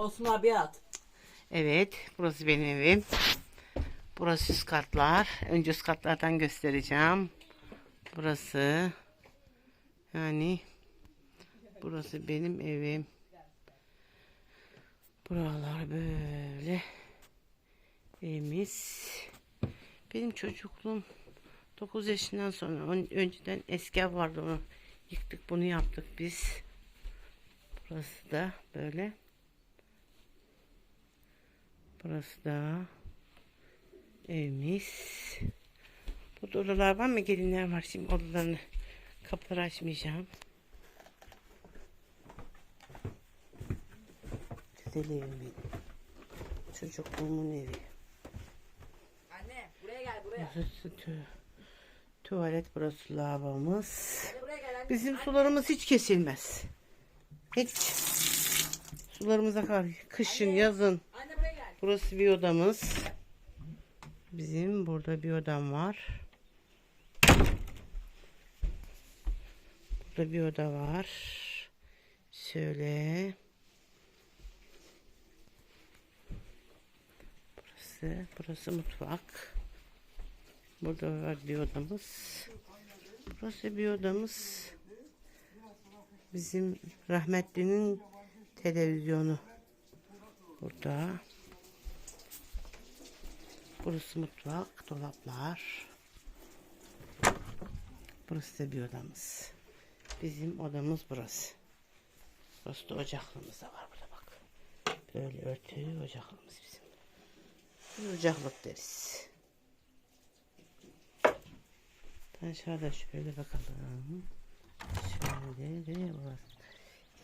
Osman abi at. Evet, burası benim evim. Burası üst katlar. Önce üst katlardan göstereceğim. Burası. Yani burası benim evim. Buralar böyle. Evimiz. Benim çocukluğum 9 yaşından sonra ön- önceden eski ev vardı onu yıktık bunu yaptık biz. Burası da böyle. Burası da evimiz. Burada odalar var mı? Gelinler var. Şimdi odalarını kapıları açmayacağım. Güzel evim benim. Çocukluğumun evi. Anne buraya gel buraya. Burası tu- tuvalet, burası lavabomuz. Anne. Bizim sularımız hiç kesilmez. Hiç. Sularımız akar. Kışın, yazın. Anne gel. Burası bir odamız. Bizim burada bir odam var. Burada bir oda var. Şöyle. Burası, burası mutfak. Burada var bir odamız. Burası bir odamız. Bizim rahmetlinin televizyonu. Burada. Burası mutfak, dolaplar. Burası da bir odamız. Bizim odamız burası. Burası da ocaklığımız da var burada bak. Böyle örtü ocaklığımız bizim. Biz ocaklık deriz. Aşağıda şöyle bakalım. Şöyle de burası.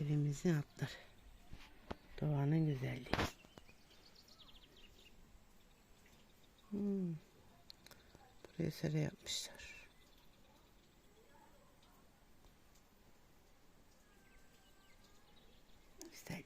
Evimizin altları. Doğanın güzelliği. Buraya sera yapmışlar. Güzel.